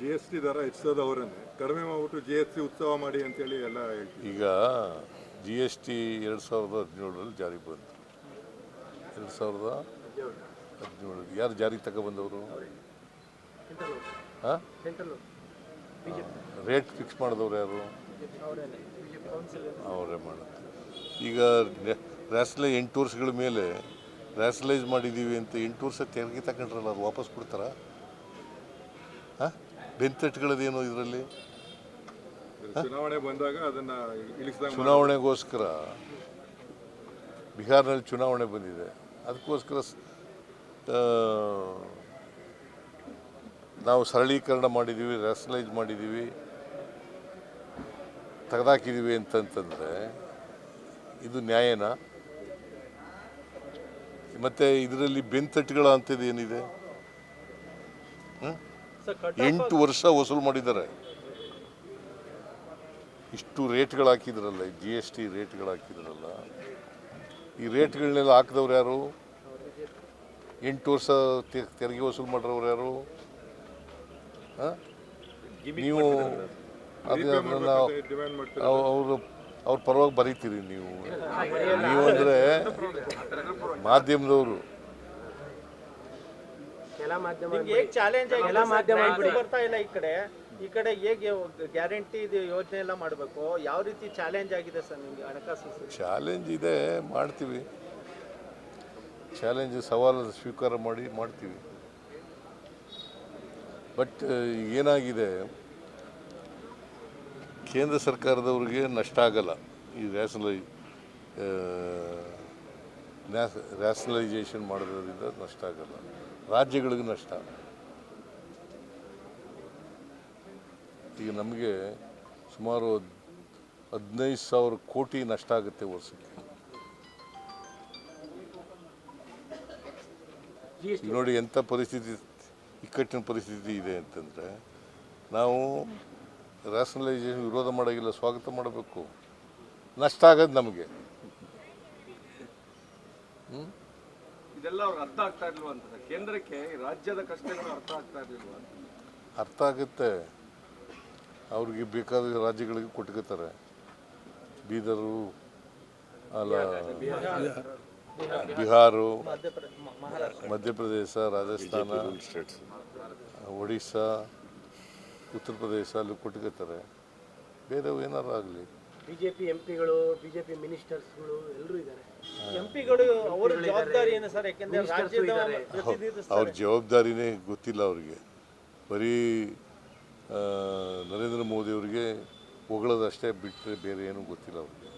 G S T ದರ ಹೆಚ್ಚಿಸೋದವರನ್ನೇ. ಕಡಿಮೆ ಮಾಡ್ಬಿಟ್ಟು ಜಿ ಎಸ್ ಟಿ ಉತ್ಸವ ಮಾಡಿ ಅಂತೇಳಿ ಎಲ್ಲ ಹೇಳ್ತೀವಿ. ಈಗ ಜಿ ಎಸ್ ಟಿ ಎರಡು ಸಾವಿರದ ಹದಿನೇಳರಲ್ಲಿ ಜಾರಿಗೆ ಬಂತು. ಎರಡು ಸಾವಿರದ ಹದಿನೇಳು ಯಾರು ಜಾರಿಗೆ ತಗೊಬಂದವರು ಹಾಂ? ರೇಟ್ ಫಿಕ್ಸ್ ಮಾಡಿದವ್ರು ಯಾರು? ಅವರೇ ಮಾಡುತ್ತೆ. ಈಗ ರ್ಯಾಸ್ಲೈ ಎಂಟು ವರ್ಷಗಳ ಮೇಲೆ ರ್ಯಾಸ್ಲೈಸ್ ಮಾಡಿದ್ದೀವಿ ಅಂತ ಎಂಟು ವರ್ಷ ತೆರಿಗೆ ತಗೊಂಡ್ರಲ್ಲ ಅದು ವಾಪಸ್ ಕೊಡ್ತಾರಾ? ಹಾಂ? ಬೆಂತಟ್ಟುಗಳದೇನು ಇದರಲ್ಲಿ? ಚುನಾವಣೆ ಬಂದಾಗ ಅದನ್ನ ಚುನಾವಣೆಗೋಸ್ಕರ. ಬಿಹಾರ್ನಲ್ಲಿ ಚುನಾವಣೆ ಬಂದಿದೆ. ಅದಕ್ಕೋಸ್ಕರ ನಾವು ಸರಳೀಕರಣ ಮಾಡಿದ್ದೀವಿ ರ್ಯಾಷನಲೈಸ್ ಮಾಡಿದ್ದೀವಿ ತೆಗೆದಾಕಿದ್ದೀವಿ ಅಂತಂತಂದರೆ ಇದು ನ್ಯಾಯನ? ಮತ್ತು ಇದರಲ್ಲಿ ಬೆಂತಟ್ಟುಗಳ ಅಂಥದ್ದು ಏನಿದೆ ಹ್ಮ್? ಎಂಟು ವರ್ಷ ವಸೂಲು ಮಾಡಿದ್ದಾರೆ. ಇಷ್ಟು ರೇಟ್ಗಳು ಹಾಕಿದ್ರಲ್ಲ ಜಿ ಎಸ್ ಟಿ ರೇಟ್ಗಳು ಹಾಕಿದ್ರಲ್ಲ ಈ ರೇಟ್ಗಳನ್ನೆಲ್ಲ ಹಾಕಿದವ್ರು ಯಾರು? ಎಂಟು ವರ್ಷ ತೆ- ತೆರಿಗೆ ವಸೂಲು ಮಾಡಿರೋರು ಯಾರು? ನೀವು ಅವರು ಅವ್ರ ಪರವಾಗಿ ಬರೀತೀರಿ ನೀವು. ನೀವು ಅಂದರೆ ಮಾಧ್ಯಮದವರು. ಎಲ್ಲ ಮಾಧ್ಯಮ ಹೇಗೆ ಚಾಲೆಂಜ್ ಎಲ್ಲ ಮಾಧ್ಯಮ ಬರ್ತಾ ಇಲ್ಲ ಈ ಕಡೆ. ಈ ಕಡೆ ಹೇಗೆ ಗ್ಯಾರಂಟಿ ಇದು ಯೋಜನೆ ಎಲ್ಲ ಮಾಡಬೇಕು? ಯಾವ ರೀತಿ ಚಾಲೆಂಜ್ ಆಗಿದೆ ಸರ್ ನಿಮಗೆ ಹಣಕಾಸು ಚಾಲೆಂಜ್ ಇದೆ ಮಾಡ್ತೀವಿ. ಚಾಲೆಂಜ್ ಸವಾಲು ಸ್ವೀಕಾರ ಮಾಡಿ ಮಾಡ್ತೀವಿ. ಬಟ್ ಏನಾಗಿದೆ? ಕೇಂದ್ರ ಸರ್ಕಾರದವ್ರಿಗೆ ನಷ್ಟ ಆಗಲ್ಲ. ಈ ರ್ಯಾಷನಲೈ ರ್ಯಾಷನಲೈಸೇಷನ್ ಮಾಡೋದ್ರಿಂದ ನಷ್ಟ ಆಗಲ್ಲ. ರಾಜ್ಯಗಳಿಗೂ ನಷ್ಟ. ಈಗ ನಮಗೆ ಸುಮಾರು ಹದ್- ಹದಿನೈದು ಸಾವಿರ ಕೋಟಿ ನಷ್ಟ ಆಗುತ್ತೆ ವರ್ಷಕ್ಕೆ. ನೋಡಿ ಎಂಥ ಪರಿಸ್ಥಿತಿ, ಇಕ್ಕಟ್ಟಿನ ಪರಿಸ್ಥಿತಿ ಇದೆ ಅಂತಂದರೆ, ನಾವು ರ್ಯಾಷನಲೈಸೇಷನ್ ವಿರೋಧ ಮಾಡೋಂಗಿಲ್ಲ, ಸ್ವಾಗತ ಮಾಡಬೇಕು. ನಷ್ಟ ಆಗೋದು ನಮಗೆ. ಇದೆಲ್ಲ ಅವ್ರಿಗೆ ಅರ್ಥ ಆಗ್ತಾ ಇರ್ಲಿಲ್ವ ಅಂತ ಕೇಂದ್ರಕ್ಕೆ ರಾಜ್ಯದ ಕಷ್ಟಗಳು ಅರ್ಥ ಆಗ್ತಾ ಇರ್ಲಿಲ್ವ ಅರ್ಥ ಆಗುತ್ತೆ. ಅವ್ರಿಗೆ ಬೇಕಾದ ರಾಜ್ಯಗಳಿಗೆ ಕೊಟ್ಕೋತಾರೆ. ಬೀದರು, ಅಲ್ಲ, ಬಿಹಾರು, ಮಧ್ಯಪ್ರದೇಶ, ರಾಜಸ್ಥಾನ, ಒಡಿಶಾ, ಉತ್ತರ ಪ್ರದೇಶ ಅಲ್ಲಿ ಕೊಟ್ಕೋತಾರೆ. ಬೇರೆ ಏನಾರು ಆಗಲಿ. ಬಿಜೆಪಿ ಎಂಪಿಗಳು ಬಿಜೆಪಿ ಮಿನಿಸ್ಟರ್ಸ್ಗಳು ಎಲ್ಲರೂ ಇದ್ದಾರೆ. ಎಂಪಿಗಳು ಅವರ ಜವಾಬ್ದಾರಿ ಏನು ಸರ್ ಯಾಕೆಂದ್ರೆ ರಾಜ್ಯದ. ಅವ್ರ ಜವಾಬ್ದಾರಿನೇ ಗೊತ್ತಿಲ್ಲ ಅವರಿಗೆ. ಬರೀ ನರೇಂದ್ರ ಮೋದಿ ಅವರಿಗೆ ಹೊಗಳದಷ್ಟೇ ಬಿಟ್ಟರೆ ಬೇರೆ ಏನೂ ಗೊತ್ತಿಲ್ಲ ಅವ್ರಿಗೆ.